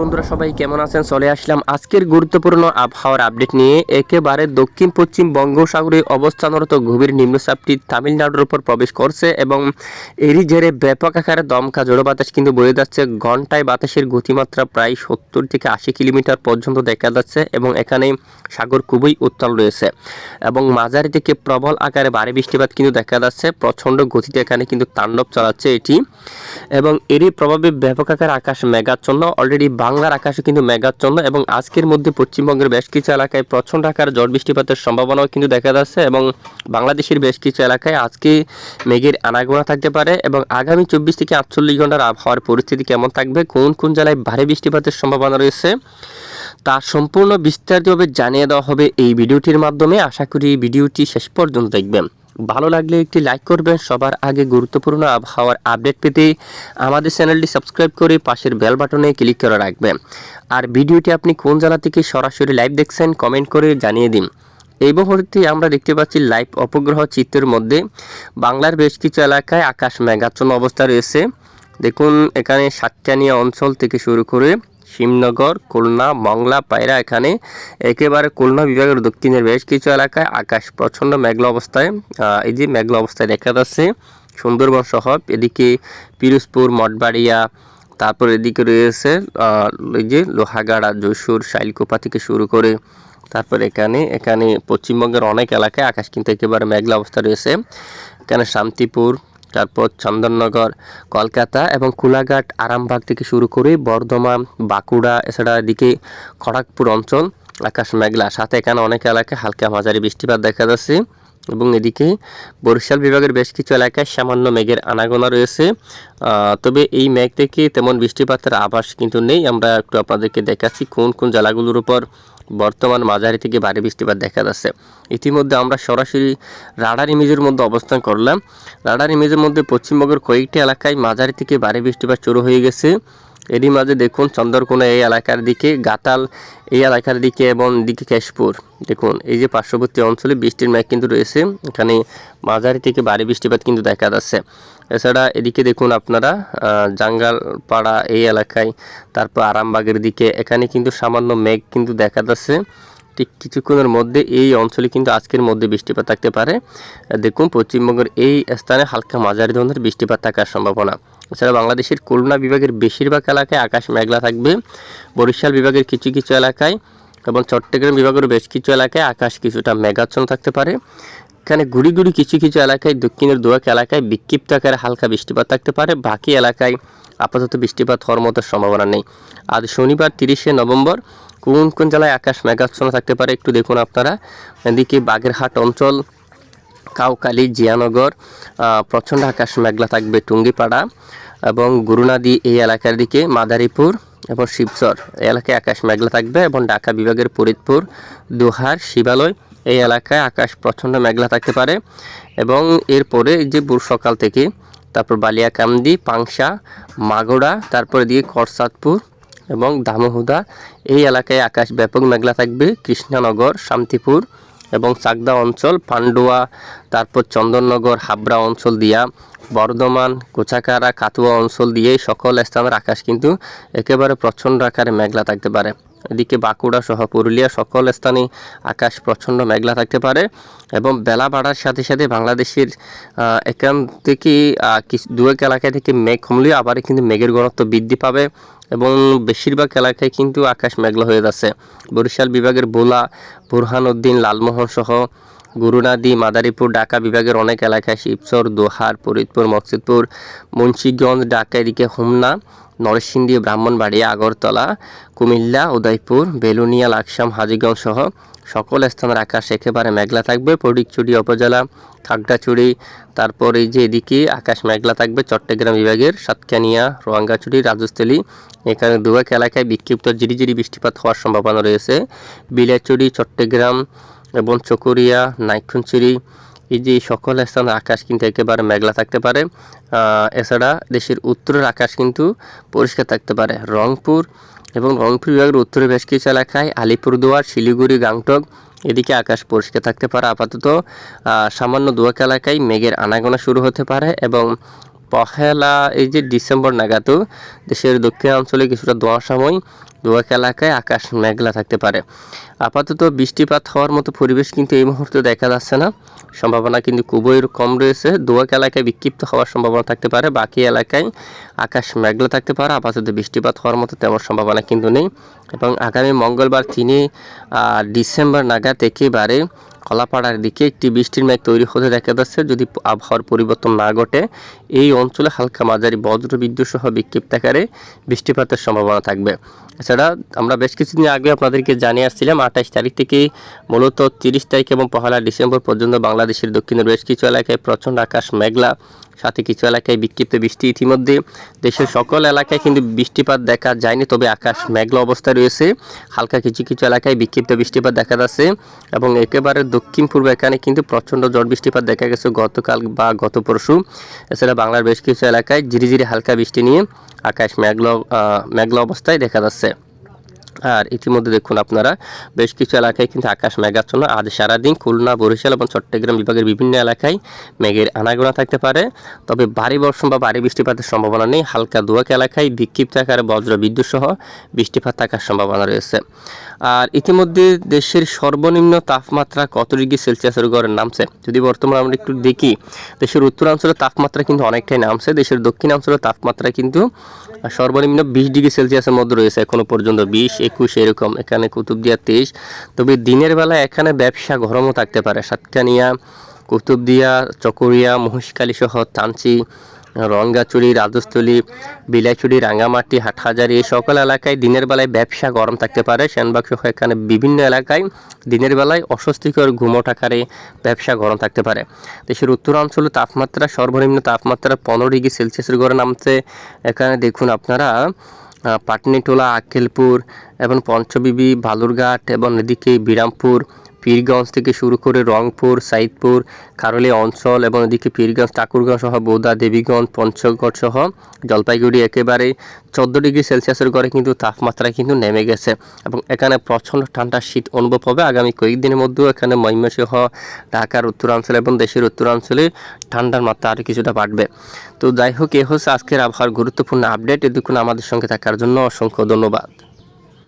বন্ধুরা সবাই কেমন আছেন? চলে আসলাম আজকের গুরুত্বপূর্ণ আবহাওয়ার আপডেট নিয়ে। একেবারে দক্ষিণ, পশ্চিম বঙ্গোসাগরে অবস্থানরত গভীর নিম্নচাপটি তামিলনাড়ুর উপর প্রবেশ করছে এবং এরই জেরে ব্যাপক আকারে দমকা জোড়ো বাতাস কিন্তু বয়ে যাচ্ছে। ঘন্টায় বাতাসের গতিমাত্রা প্রায় সত্তর থেকে আশি কিলোমিটার পর্যন্ত দেখা যাচ্ছে এবং এখানে সাগর খুবই উত্তাল রয়েছে এবং মাঝারি থেকে প্রবল আকারে ভারী বৃষ্টিপাত কিন্তু দেখা যাচ্ছে। প্রচণ্ড গতিতে এখানে কিন্তু তাণ্ডব চালাচ্ছে এটি এবং এরই প্রভাবে ব্যাপক আকার আকাশ মেঘাচ্ছন্ন। অলরেডি বাংলার আকাশে কিন্তু মেঘাচ্ছন্ন এবং আজকের মধ্যে পশ্চিমবঙ্গের বেশ কিছু এলাকায় প্রচণ্ড আকার ঝড় বৃষ্টিপাতের সম্ভাবনাও কিন্তু দেখা যাচ্ছে এবং বাংলাদেশের বেশ কিছু এলাকায় আজকে মেঘের আনাগোনা থাকতে পারে এবং আগামী চব্বিশ থেকে আটচল্লিশ ঘণ্টার আবহাওয়ার পরিস্থিতি কেমন থাকবে, কোন কোন জেলায় ভারী বৃষ্টিপাতের সম্ভাবনা রয়েছে, তা সম্পূর্ণ বিস্তারিতভাবে জানিয়ে দেওয়া হবে এই ভিডিওটির মাধ্যমে। আশা করি ভিডিওটি শেষ পর্যন্ত দেখবেন। ভালো লাগলে একটি লাইক করবেন। সবার আগে গুরুত্বপূর্ণ আবহাওয়ার আপডেট পেতে আমাদের চ্যানেলটি সাবস্ক্রাইব করে পাশের বেল বাটনে ক্লিক করে রাখবেন। আর ভিডিওটি আপনি কোন জেলা থেকে সরাসরি লাইভ দেখছেন কমেন্ট করে জানিয়ে দিন। এই মুহূর্তে আমরা দেখতে পাচ্ছি লাইভ অপগ্রহ চিত্রের মধ্যে বাংলার বেশ কিছু এলাকায় আকাশ মেঘাচ্ছন্ন অবস্থা রয়েছে। দেখুন, এখানে সাতটানিয়া অঞ্চল থেকে শুরু করে শিবনগর খুলনা মংলা পায়রা এখানে একেবারে খুলনা বিভাগের দক্ষিণের বেশ কিছু এলাকায় আকাশ প্রচণ্ড মেঘলা অবস্থায় এই যে মেঘলা অবস্থায় দেখা যাচ্ছে। সুন্দরবন সহ এদিকে পিরোজপুর, মঠবাড়িয়া, তারপর এদিকে রয়েছে এই যে লোহাগাড়া, যশোর, শাইলকোপা থেকে শুরু করে তারপর এখানে এখানে পশ্চিমবঙ্গের অনেক এলাকায় আকাশ কিন্তু একেবারে মেঘলা অবস্থা রয়েছে। এখানে শান্তিপুর তারপর চন্দননগর, কলকাতা এবং কোলাঘাট আরামবাগ থেকে শুরু করে বর্ধমান, বাঁকুড়া, এছাড়া এদিকে খড়গপুর অঞ্চল, আকাশ মেঘলা। সাথে এখানে অনেক এলাকায় হালকা মাঝারি বৃষ্টিপাত দেখা যাচ্ছে এবং এদিকে বরিশাল বিভাগের বেশ কিছু এলাকায় সামান্য মেঘের আনাগোনা রয়েছে। তবে এই মেঘ থেকে তেমন বৃষ্টিপাতের আভাস কিন্তু নেই। আমরা একটু আপনাদেরকে দেখাচ্ছি কোন কোন জেলাগুলোর উপর বর্তমান মাঝারি থেকে ভারী বৃষ্টিপাত দেখা যাচ্ছে। ইতিমধ্যে আমরা সরাসরি রাডার ইমেজের মধ্যে অবস্থান করলাম। রাডার ইমেজের মধ্যে পশ্চিমবঙ্গের কয়েকটি এলাকায় মাঝারি থেকে ভারী বৃষ্টিপাত শুরু হয়ে গেছে। এরই মাঝে দেখুন চন্দ্রকোনা এই এলাকার দিকে, গাতাল এই এলাকার দিকে এবং দিকে কেশপুর। দেখুন, এই যে পার্শ্ববর্তী অঞ্চলে বৃষ্টির মেঘ কিন্তু রয়েছে। এখানে মাঝারি থেকে ভারী বৃষ্টিপাত কিন্তু দেখা যাচ্ছে। এছাড়া এদিকে দেখুন আপনারা জাঙ্গালপাড়া এই এলাকায়, তারপর আরামবাগের দিকে, এখানে কিন্তু সামান্য মেঘ কিন্তু দেখা যাচ্ছে। ঠিক কিছুক্ষণের মধ্যে এই অঞ্চলে কিন্তু আজকের মধ্যে বৃষ্টিপাত থাকতে পারে। দেখুন, পশ্চিমবঙ্গের এই স্থানে হালকা মাঝারি ধরনের বৃষ্টিপাত থাকার সম্ভাবনা। এছাড়া বাংলাদেশের খুলনা বিভাগের বেশিরভাগ এলাকায় আকাশ মেঘলা থাকবে। বরিশাল বিভাগের কিছু কিছু এলাকায় এবং চট্টগ্রাম বিভাগের বেশ কিছু এলাকায় আকাশ কিছুটা মেঘাচ্ছন্ন থাকতে পারে। এখানে গুড়ি ঘুরি কিছু কিছু এলাকায় দক্ষিণের দুয়াক এলাকায় বিক্ষিপ্ত আকারে হালকা বৃষ্টিপাত থাকতে পারে। বাকি এলাকায় আপাতত বৃষ্টিপাত হওয়ার মতো সম্ভাবনা নেই। আজ শনিবার তিরিশে নভেম্বর কোন কোন জেলায় আকাশ মেঘাচ্ছন্ন থাকতে পারে একটু দেখুন আপনারা। এদিকে বাগেরহাট অঞ্চল কাউকালি, জিয়ানগর প্রচণ্ড আকাশ মেঘলা থাকবে টুঙ্গিপাড়া এবং গুরুনাদি এই এলাকার দিকে মাদারীপুর এবং শিবচর। এলাকায় আকাশ মেঘলা থাকবে এবং ঢাকা বিভাগের ফরিদপুর, দোহার, শিবালয় এই এলাকায় আকাশ প্রচণ্ড মেঘলা থাকতে পারে এবং এরপরে যে ভোর সকাল থেকে তারপর বালিয়াকান্দি, পাংশা, মাগুরা, তারপর দিয়ে করসাদপুর এবং দামোহুদা এই এলাকায় আকাশ ব্যাপক মেঘলা থাকবে। কৃষ্ণনগর, শান্তিপুর এবং চাকদা অঞ্চল পান্ডুয়া তারপর চন্দননগর হাবড়া অঞ্চল দিয়া বর্ধমান, কোচাকারা কাতুয়া অঞ্চল দিয়ে সকল স্থানের আকাশ কিন্তু একেবারে প্রচণ্ড আকারে মেঘলা থাকতে পারে। এদিকে বাঁকুড়া সহ পুরুলিয়া সকল স্থানে আকাশ প্রচণ্ড মেঘলা থাকতে পারে এবং বেলা বাড়ার সাথে সাথে বাংলাদেশের এখান থেকে কিছু দু এক এলাকা থেকে মেঘ কমলেও আবার কিন্তু মেঘের ঘনত্ব বৃদ্ধি পাবে এবং বেশিরভাগ এলাকায় কিন্তু আকাশ মেঘলা হয়ে যাচ্ছে। বরিশাল বিভাগের বোলা বুরহানউদ্দিন লালমোহন সহ গুরুনাদি, মাদারীপুর, ঢাকা বিভাগের অনেক এলাকায় শিবচর, দোহার, ফরিদপুর, মকসিদপুর, মুন্সিগঞ্জ, ঢাকা এদিকে হোমনা, নরসিংদী, ব্রাহ্মণবাড়িয়া, আগরতলা, কুমিল্লা, উদয়পুর, বেলুনিয়া, লাকসাম, হাজিগঞ্জ সহ সকল স্থানের আকাশ একেবারে মেঘলা থাকবে। ফটিকচুরি উপজেলা, খাগড়াছড়ি, তারপর এই যে এদিকে আকাশ মেঘলা থাকবে চট্টগ্রাম বিভাগের, সাতকানিয়া, রোয়াঙ্গাছড়ি, রাজস্থলী, এখানে দুয়াক এলাকায় বিক্ষিপ্ত ঝিরিঝিরি বৃষ্টিপাত হওয়ার সম্ভাবনা রয়েছে। বিলাচুরি চট্টগ্রাম এবং চকরিয়া, নাইক্ষুনচুরি, এই যে সকল স্থানে আকাশ কিন্তু একেবারে মেঘলা থাকতে পারে। এছাড়া দেশের উত্তরের আকাশ কিন্তু পরিষ্কার থাকতে পারে। রংপুর এবং রংপুর বিভাগের উত্তরে বেশ কিছু এলাকায় আলিপুরদুয়ার, শিলিগুড়ি গাংটক এদিকে আকাশ পরিষ্কার থাকতে পারে আপাতত। সামান্য দুয়াক এলাকায় মেঘের আনাগোনা শুরু হতে পারে এবং পহেলা, এই যে ডিসেম্বর নাগাদও দেশের দক্ষিণাঞ্চলে কিছুটা দোয়াশাময় দোয়াক এলাকায় আকাশ মেঘলা থাকতে পারে। আপাতত বৃষ্টিপাত হওয়ার মতো পরিবেশ কিন্তু এই মুহূর্তে দেখা যাচ্ছে না। সম্ভাবনা কিন্তু খুবই কম রয়েছে। দোয়াক এলাকায় বিক্ষিপ্ত হওয়ার সম্ভাবনা থাকতে পারে। বাকি এলাকায় আকাশ মেঘলা থাকতে পারে। আপাতত বৃষ্টিপাত হওয়ার মতো তেমন সম্ভাবনা কিন্তু নেই। এবং আগামী মঙ্গলবার তিনি ডিসেম্বর নাগাদ একেবারে কলাপাড়ার দিকে একটি বৃষ্টির মেঘ তৈরি হতে দেখা যাচ্ছে। যদি আবহাওয়ার পরিবর্তন না ঘটে, এই অঞ্চলে হালকা মাঝারি বজ্র বিদ্যুৎ সহ বিক্ষিপ্ত আকারে বৃষ্টিপাতের সম্ভাবনা থাকবে। এছাড়া আমরা বেশ কিছুদিন আগে আপনাদেরকে জানিয়ে আসছিলাম আঠাশ তারিখ থেকে মূলত তিরিশ তারিখ এবং পহেলা ডিসেম্বর পর্যন্ত বাংলাদেশের দক্ষিণের বেশ কিছু এলাকায় প্রচণ্ড আকাশ মেঘলা, সাথে কিছু এলাকায় বিক্ষিপ্ত বৃষ্টি ইতিমধ্যে। দেশের সকল এলাকায় কিন্তু বৃষ্টিপাত দেখা যায়নি, তবে আকাশ মেঘলা অবস্থায় রয়েছে। হালকা কিছু কিছু এলাকায় বিক্ষিপ্ত বৃষ্টিপাত দেখা যাচ্ছে এবং একেবারে দক্ষিণ পূর্ব এখানে কিন্তু প্রচণ্ড ঝড় বৃষ্টিপাত দেখা গেছে গতকাল বা গত পরশু। এছাড়া বাংলার বেশ কিছু এলাকায় ঝিরিঝিরি হালকা বৃষ্টি নিয়ে আকাশ মেঘলা মেঘলা অবস্থায় দেখা যাচ্ছে। আর ইতিমধ্যে দেখুন আপনারা বেশ কিছু এলাকায় কিন্তু আকাশ মেঘাচ্ছন্ন। আজ সারাদিন খুলনা, বরিশাল এবং চট্টগ্রাম বিভাগের বিভিন্ন এলাকায় মেঘের আনাগোনা থাকতে পারে। তবে ভারী বর্ষণ বা ভারী বৃষ্টিপাতের সম্ভাবনা নেই। হালকা দোয়াক এলাকায় বিক্ষিপ্ত আকারে বজ্র বিদ্যুৎ সহ বৃষ্টিপাত থাকার সম্ভাবনা রয়েছে। আর ইতিমধ্যে দেশের সর্বনিম্ন তাপমাত্রা কত ডিগ্রি সেলসিয়াসের গড়ে নামছে? যদি বর্তমানে আমরা একটু দেখি, দেশের উত্তরাঞ্চলের তাপমাত্রা কিন্তু অনেকটাই নামছে। দেশের দক্ষিণাঞ্চলের তাপমাত্রা কিন্তু সর্বনিম্ন বিশ ডিগ্রি সেলসিয়াসের মধ্যে রয়েছে। এখনও পর্যন্ত বিশ একুশ এরকম, এখানে কুতুবদিয়া তেইশ। তবে দিনের বেলা এখানে ব্যবসা গরমও থাকতে পারে। সাতকানিয়া, কুতুবদিয়া, চকরিয়া মহিষকালী সহ তানচি রঙ্গাচুরি, রাজস্থলী, বিলাইচুরি, রাঙ্গামাটি, হাটহাজারি, এই সকল এলাকায় দিনের বেলায় ব্যবসা গরম থাকতে পারে। সেনবাগ সহ এখানে বিভিন্ন এলাকায় দিনের বেলায় অস্বস্তিকর ঘুমট আকারে ব্যবসা গরম থাকতে পারে। দেশের উত্তরাঞ্চলে তাপমাত্রা সর্বনিম্ন তাপমাত্রা পনেরো ডিগ্রি সেলসিয়াসের গড়ে নামছে। এখানে দেখুন আপনারা পাটনিটোলা আক্কেলপুর এবং পঞ্চবিবি ভালুরঘাট এবং এদিকে বিরামপুর। পীরগঞ্জ থেকে শুরু করে রংপুর, সাইদপুর, খারলি অঞ্চল এবং এদিকে পীরগঞ্জ ঠাকুরগঞ্জ সহ বৌদা দেবীগঞ্জ, পঞ্চগড় সহ জলপাইগুড়ি একেবারে চোদ্দ ডিগ্রি সেলসিয়াসের ঘরে কিন্তু তাপমাত্রা কিন্তু নেমে গেছে এবং এখানে প্রচণ্ড ঠান্ডা শীত অনুভব হবে। আগামী কয়েকদিনের মধ্যেও এখানে ময়মনসিংহ, ঢাকার উত্তরাঞ্চল এবং দেশের উত্তরাঞ্চলে ঠান্ডার মাত্রা আরও কিছুটা বাড়বে। তো যাই হোক, এ হচ্ছে আজকের আবহাওয়ার গুরুত্বপূর্ণ আপডেট। এতক্ষণ আমাদের সঙ্গে থাকার জন্য অসংখ্য ধন্যবাদ।